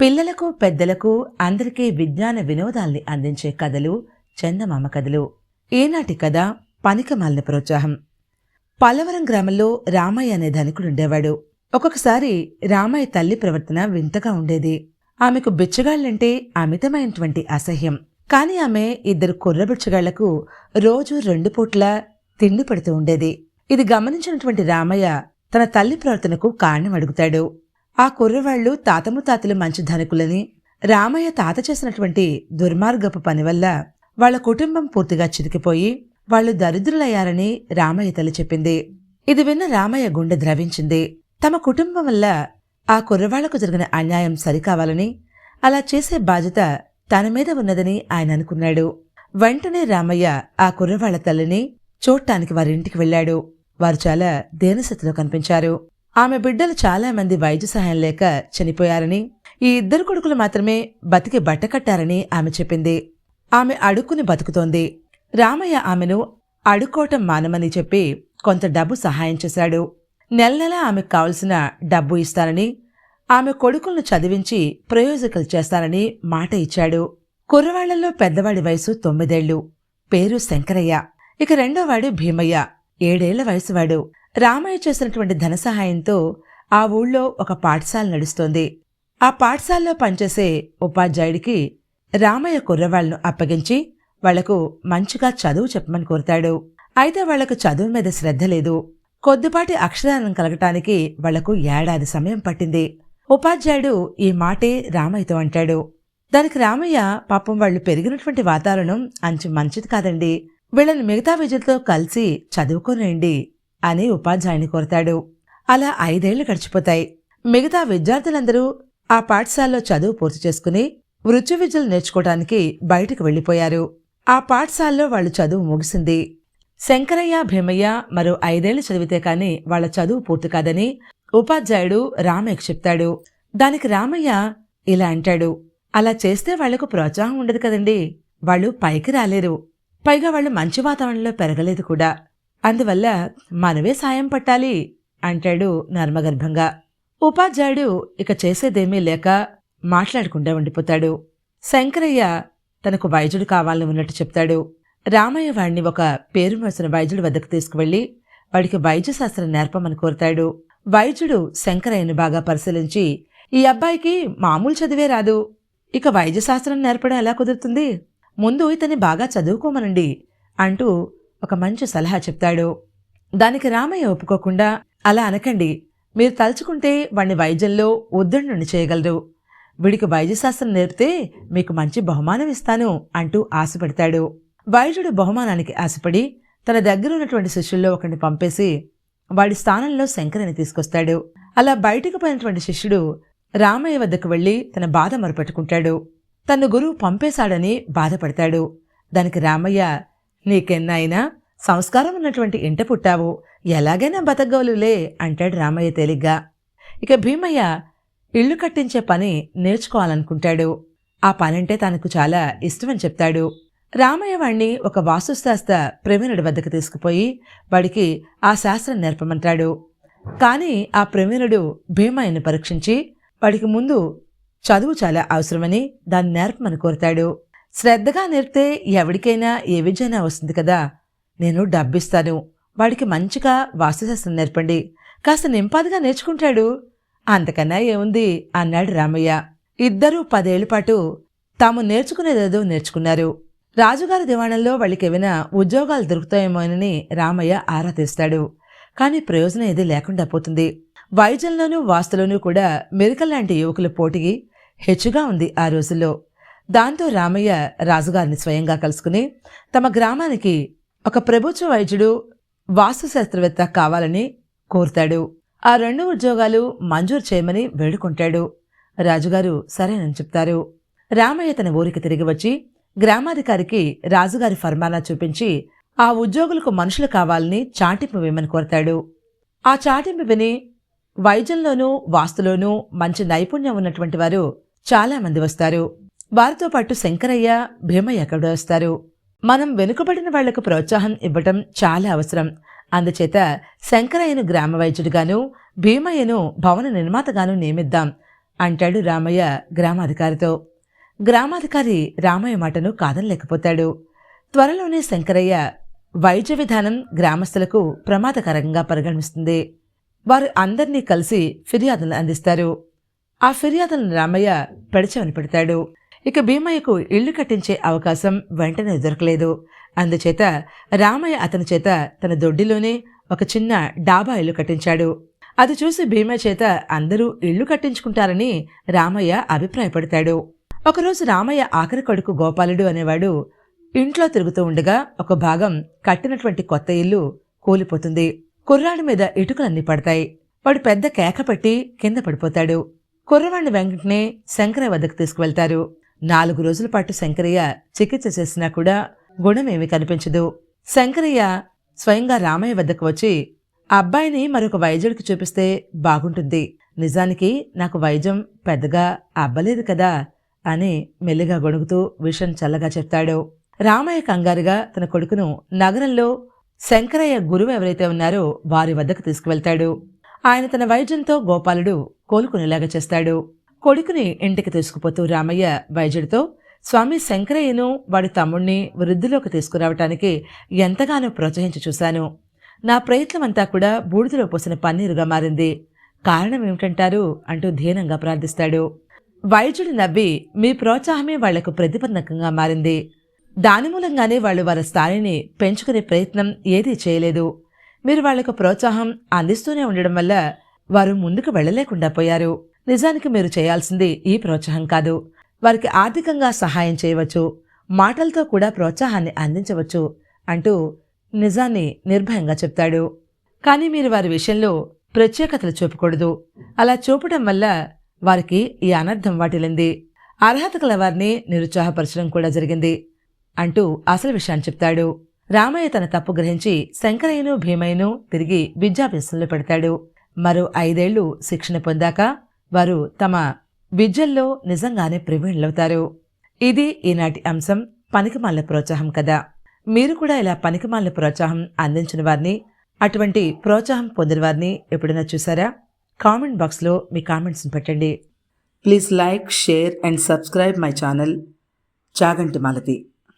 పిల్లలకు పెద్దలకు అందరికీ విజ్ఞాన వినోదాల్ని అందించే కథలు చందమామ కథలు. ఈనాటి కథ పనికమాలిన ప్రోత్సాహం. పల్లవరం గ్రామంలో రామయ్య అనే ధనికుడుండేవాడు. ఒక్కొక్కసారి రామయ్య తల్లి ప్రవర్తన వింతగా ఉండేది. ఆమెకు బిచ్చగాళ్ళంటే అమితమైనటువంటి అసహ్యం. కాని ఆమె ఇద్దరు కుర్ర బిచ్చగాళ్ళకు రోజు రెండు పూట్ల తిండి పెడుతూ ఉండేది. ఇది గమనించినటువంటి రామయ్య తన తల్లి ప్రవర్తనకు కారణం అడుగుతాడు ఆ కుర్రవాళ్ళు తాతము తాతలు మంచి ధనికులని రామయ్య తాత చేసినటువంటి దుర్మార్గపు పని వల్ల వాళ్ళ కుటుంబం పూర్తిగా చితికిపోయి వాళ్ళు దరిద్రులయ్యారని రామయ్య తల్లి చెప్పింది. ఇది విన్న రామయ్య గుండె ద్రవించింది. తమ కుటుంబం వల్ల ఆ కుర్రవాళ్ళకు జరిగిన అన్యాయం సరికావాలని అలా చేసే బాధ్యత తన మీద ఉన్నదని ఆయన అనుకున్నాడు. వెంటనే రామయ్య ఆ కుర్రవాళ్ళ తల్లిని చూడటానికి వారింటికి వెళ్ళాడు. వారు చాలా దేనస్థితిలో కనిపించారు. ఆమె బిడ్డలు చాలా మంది వైద్య సహాయం లేక చనిపోయారని ఈ ఇద్దరు కొడుకులు మాత్రమే బతికి బట్టకట్టారని ఆమె చెప్పింది. ఆమె అడుక్కుని బతుకుతోంది. రామయ్య ఆమెను అడుక్కోవటం మానమని చెప్పి కొంత డబ్బు సహాయం చేశాడు. నెల నెల ఆమెకు కావలసిన డబ్బు ఇస్తానని ఆమె కొడుకులను చదివించి ప్రయోజకులు చేస్తానని మాట ఇచ్చాడు. కుర్రవాళ్ళలో పెద్దవాడి వయసు తొమ్మిదేళ్ళు. పేరు శంకరయ్య. ఇక రెండోవాడు భీమయ్య. ఏడేళ్ళ వయసువాడు. రామయ్య చేసినటువంటి ధన సహాయంతో ఆ ఊళ్ళో ఒక పాఠశాల నడుస్తోంది. ఆ పాఠశాలలో పనిచేసే ఉపాధ్యాయుడికి రామయ్య కుర్రవాళ్ళను అప్పగించి వాళ్ళకు మంచిగా చదువు చెప్పమని కోరుతాడు. అయితే వాళ్ళకు చదువు మీద శ్రద్ధ లేదు. కొద్దిపాటి అక్షరాలను కలగటానికి వాళ్ళకు ఏడాది సమయం పట్టింది. ఉపాధ్యాయుడు ఈ మాటే రామయ్యతో అంటాడు. దానికి రామయ్య పాపం వాళ్ళు పెరిగినటువంటి వాతావరణం అంచు మంచిది కాదండి. వీళ్ళని మిగతా విద్యులతో కలిసి చదువుకోనండి అని ఉపాధ్యాయుని కోరతాడు. అలా ఐదేళ్ళు గడిచిపోతాయి. మిగతా విద్యార్థులందరూ ఆ పాఠశాలలో చదువు పూర్తి చేసుకుని వృత్తి విద్యలు నేర్చుకోవడానికి బయటకు వెళ్ళిపోయారు ఆ పాఠశాలలో వాళ్ళు చదువు ముగిసింది. శంకరయ్య భీమయ్య మరో ఐదేళ్ళు చదివితే కాని వాళ్ళ చదువు పూర్తి కాదని ఉపాధ్యాయుడు రామయ్యకు చెప్తాడు. దానికి రామయ్య ఇలా అంటాడు. అలా చేస్తే వాళ్ళకు ప్రోత్సాహం ఉండదు కదండి. వాళ్ళు పైకి రాలేరు. పైగా వాళ్ళు మంచి వాతావరణంలో పెరగలేదు కూడా. అందువల్ల మనవే సాయం పట్టాలి అంటాడు నర్మగర్భంగా. ఉపాధ్యాయుడు ఇక చేసేదేమీ లేక మాట్లాడకుండా ఉండిపోతాడు. శంకరయ్య తనకు వైద్యుడు కావాలని ఉన్నట్టు చెప్తాడు. రామయ్య వాడిని ఒక పేరు మోసిన వైద్యుడి వద్దకు తీసుకువెళ్ళి వాడికి వైద్యశాస్త్రం నేర్పమని కోరతాడు. వైద్యుడు శంకరయ్యను బాగా పరిశీలించి ఈ అబ్బాయికి మామూలు చదివే రాదు. ఇక వైద్యశాస్త్రం నేర్పడం ఎలా కుదురుతుంది? ముందు ఇతన్ని బాగా చదువుకోమనండి అంటూ ఒక మంచి సలహా చెప్తాడు. దానికి రామయ్య ఒప్పుకోకుండా అలా అనకండి. మీరు తలుచుకుంటే వాణ్ణి వైద్యంలో ఉద్దండుని చేయగలరు. వీడికి వైద్యశాస్త్రం నేర్పితే మీకు మంచి బహుమానం ఇస్తాను అంటూ ఆశపడతాడు. వైద్యుడు బహుమానానికి ఆశపడి తన దగ్గర ఉన్నటువంటి శిష్యుల్లో ఒకరిని పంపేసి వాడి స్థానంలో శంకరని తీసుకొస్తాడు. అలా బయటకు పోయినటువంటి శిష్యుడు రామయ్య వద్దకు వెళ్ళి తన బాధ మొరపెట్టుకుంటాడు. తన గురువు పంపేశాడని బాధపడతాడు. దానికి రామయ్య నీకెన్నైనా సంస్కారం ఉన్నటువంటి ఇంట పుట్టావు. ఎలాగైనా బతకగలులే అంటాడు రామయ్య తేలిగ్గా. ఇక భీమయ్య ఇల్లు కట్టించే పని నేర్చుకోవాలనుకుంటాడు. ఆ పనంటే తనకు చాలా ఇష్టమని చెప్తాడు. రామయ్య వాణ్ణి ఒక వాస్తుశాస్త్ర ప్రవీణుడి వద్దకు తీసుకుపోయి వాడికి ఆ శాస్త్రం నేర్పమంటాడు. కానీ ఆ ప్రవీణుడు భీమయ్యను పరీక్షించి వాడికి ముందు చదువు చాలా అవసరమని దాన్ని నేర్పమని కోరుతాడు. శ్రద్ధగా నేర్పితే ఎవరికైనా ఏ విద్యైనా వస్తుంది కదా? నేను డబ్బిస్తాను. వాడికి మంచిగా వాస్తుశాస్త్రం నేర్పండి. కాస్త నింపాదిగా నేర్చుకుంటాడు. అంతకన్నా ఏముంది? అన్నాడు రామయ్య. ఇద్దరూ పదేళ్ళ పాటు తాము నేర్చుకునేదేదో నేర్చుకున్నారు. రాజుగారి దివాణంలో వాళ్ళకేమైనా ఉద్యోగాలు దొరుకుతాయేమోనని రామయ్య ఆరా తీస్తాడు. కానీ ప్రయోజనం ఏదీ లేకుండా పోతుంది. వైద్యంలోనూ వాస్తులోనూ కూడా మెరికల్ లాంటి యువకుల పోటీ హెచ్చుగా ఉంది ఆ రోజుల్లో. దాంతో రామయ్య రాజుగారిని స్వయంగా కలుసుకుని తమ గ్రామానికి ఒక ప్రభుత్వ వైద్యుడు వాస్తుశాస్త్రవేత్త కావాలని కోరుతాడు. ఆ రెండు ఉద్యోగాలు మంజూరు చేయమని వేడుకుంటాడు. రాజుగారు సరేనని చెప్తారు. రామయ్య తన ఊరికి తిరిగి వచ్చి గ్రామాధికారికి రాజుగారి ఫర్మానా చూపించి ఆ ఉద్యోగులకు మనుషులు కావాలని చాటింపు వేయమని కోరతాడు. ఆ చాటింపు విని వైద్యంలోనూ వాస్తులోనూ మంచి నైపుణ్యం ఉన్నటువంటి వారు చాలామంది వస్తారు. వారితో పాటు శంకరయ్య భీమయ్య కూడా వస్తారు. మనం వెనుకబడిన వాళ్ళకు ప్రోత్సాహం ఇవ్వటం చాలా అవసరం. అందుచేత శంకరయ్యను గ్రామ వైద్యుడిగాను భీమయ్యను భవన నిర్మాతగాను నియమిద్దాం అంటాడు రామయ్య గ్రామాధికారితో. గ్రామాధికారి రామయ్య మాటను కాదనలేకపోతాడు. త్వరలోనే శంకరయ్య వైద్య విధానం గ్రామస్తులకు ప్రమాదకరంగా పరిగణిస్తుంది. వారు అందర్నీ కలిసి ఫిర్యాదులను అందిస్తారు. ఆ ఫిర్యాదులను రామయ్య పెడచవని పెడతాడు. ఇక భీమయ్యకు ఇల్లు కట్టించే అవకాశం వెంటనే దొరకలేదు. అందుచేత రామయ్య అతని చేత తన దొడ్డిలోనే ఒక చిన్న డాబా ఇల్లు కట్టించాడు. అది చూసి భీమయ్య చేత అందరూ ఇల్లు కట్టించుకుంటారని రామయ్య అభిప్రాయపడతాడు. ఒకరోజు రామయ్య ఆఖరి కొడుకు గోపాలుడు అనేవాడు ఇంట్లో తిరుగుతూ ఉండగా ఒక భాగం కట్టినటువంటి కొత్త ఇల్లు కూలిపోతుంది. కుర్రాడి మీద ఇటుకలన్నీ పడతాయి. వాడు పెద్ద కేక పెట్టి కింద పడిపోతాడు. కుర్రవాణ్ణి వెంకటనే శంకరయ్య వద్దకు తీసుకువెళ్తారు. నాలుగు రోజుల పాటు శంకరయ్య చికిత్స చేసినా కూడా గుణమేమీ కనిపించదు. శంకరయ్య స్వయంగా రామయ్య వద్దకు వచ్చి ఆ అబ్బాయిని మరొక వైద్యుడికి చూపిస్తే బాగుంటుంది. నిజానికి నాకు వైద్యం పెద్దగా అబ్బలేదు కదా అని మెల్లిగా గొణుగుతూ విషయం చల్లగా చెప్తాడు. రామయ్య కంగారుగా తన కొడుకును నగరంలో శంకరయ్య గురువు ఎవరైతే ఉన్నారో వారి వద్దకు తీసుకువెళ్తాడు. ఆయన తన వైద్యంతో గోపాలుడు కోలుకునేలాగా చేస్తాడు. కొడుకుని ఇంటికి తీసుకుపోతూ రామయ్య వైద్యుడితో స్వామి శంకరయ్యను వాడి తమ్ముణ్ణి వృద్ధిలోకి తీసుకురావటానికి ఎంతగానో ప్రోత్సహించి చూశాను. నా ప్రయత్నమంతా కూడా బూడిదలో పోసిన పన్నీరుగా మారింది. కారణం ఏమిటంటారు అంటూ ధీనంగా ప్రార్థిస్తాడు. వైద్యుడు నవ్వి మీ ప్రోత్సాహమే వాళ్ళకు ప్రతిబంధకంగా మారింది. దాని మూలంగానే వాళ్ళు వారి స్థాయిని పెంచుకునే ప్రయత్నం ఏదీ చేయలేదు. మీరు వాళ్ళకు ప్రోత్సాహం అందిస్తూనే ఉండడం వల్ల వారు ముందుకు వెళ్ళలేకుండా పోయారు. నిజానికి మీరు చేయాల్సింది ఈ ప్రోత్సాహం కాదు. వారికి ఆర్థికంగా సహాయం చేయవచ్చు మాటలతో కూడా ప్రోత్సాహాన్ని అందించవచ్చు అంటూ నిజాన్ని నిర్భయంగా చెప్తాడు. కానీ మీరు వారి విషయంలో ప్రత్యేకతలు చూపకూడదు. అలా చూపడం వల్ల వారికి ఈ అనర్థం వాటిల్లింది. అర్హత గల వారిని నిరుత్సాహపరచడం కూడా జరిగింది అంటూ అసలు విషయాన్ని చెప్తాడు. రామయ్య తన తప్పు గ్రహించి శంకరయ్యను భీమయ్యను తిరిగి విద్యాభ్యాసంలో పెడతాడు. మరో ఐదేళ్ళు శిక్షణ పొందాక వారు తమ విద్యల్లో నిజంగానే ప్రవీణులవుతారు. ఇది ఈనాటి అంశం. పనికిమాల ప్రోత్సాహం కదా. మీరు కూడా ఇలా పనికిమాల ప్రోత్సాహం అందించిన వారిని అటువంటి ప్రోత్సాహం పొందిన వారిని ఎప్పుడైనా చూసారా? కామెంట్ బాక్స్లో మీ కామెంట్స్ని పెట్టండి. Please like share and subscribe my channel. Chaganti Malathi.